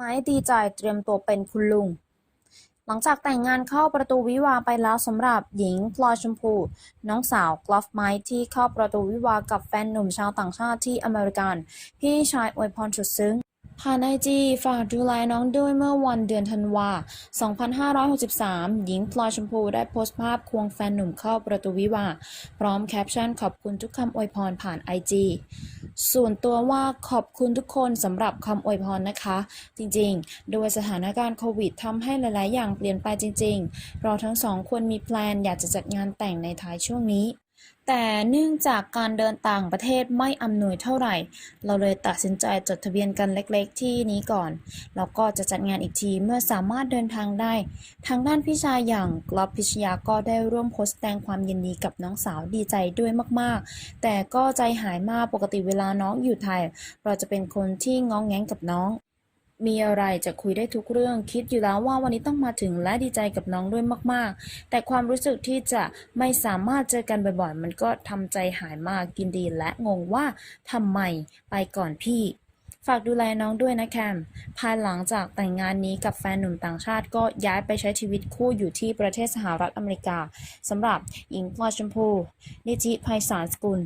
ไม้ดีใจเตรียมตัวเป็นคุณลุง หลังจากแต่งงานเข้าประตูวิวาไปแล้วสำหรับหญิงพลอยชมพู น้องสาวกลอฟไม้ที่เข้าประตูวิวากับแฟนหนุ่มชาวต่างชาติที่อเมริกัน พี่ชายอวยพรสุดซึ้งผ่านไอจีฝากดูแลน้องด้วยเมื่อวันเดือนธันวา 2563 หญิงพลอยชมพูได้โพสต์ภาพควงแฟนหนุ่มเข้าประตูวิวา พร้อมแคปชั่นขอบคุณทุกคำอวยพรผ่านไอจี ส่วนตัวว่าขอบคุณทุกคนสำหรับคำอวยพรนะคะ จริงๆ โดยสถานการณ์โควิดทำให้หลาย ๆ อย่างเปลี่ยนไปจริง ๆ เราทั้งสองควรมีแพลนอยากจะจัดงานแต่งในท้ายช่วงนี้ แต่เนื่องจากการเดินต่างประเทศไม่อำนวยเท่าไหร่ เราเลยตัดสินใจจดทะเบียนกันเล็กๆ ที่นี้ก่อน แล้วก็จะจัดงานอีกทีเมื่อสามารถเดินทางได้ ทางด้านพี่ชายอย่างกลอบพิชยาก็ได้ร่วมโพสต์แสดงความยินดีกับน้องสาวดีใจด้วยมากๆ แต่ก็ใจหายมากปกติเวลาน้องอยู่ไทย เราจะเป็นคนที่ง้องแง้งกับน้อง มีอะไรจะคุยได้ทุกเรื่อง คิดอยู่แล้วว่าวันนี้ต้องมาถึงและดีใจกับน้องด้วยมาก ๆ แต่ความรู้สึกที่จะไม่สามารถเจอกันบ่อยๆ มันก็ทำใจหายมากกินดีและงงว่าทำไมไปก่อนพี่ฝากดูแลน้องด้วยนะแคม ภายหลังจากแต่งงานนี้กับแฟนหนุ่มต่างชาติก็ย้ายไปใช้ชีวิตคู่อยู่ที่ประเทศสหรัฐอเมริกาสำหรับหญิงพลอชมพู นิจิไพศาลสกุล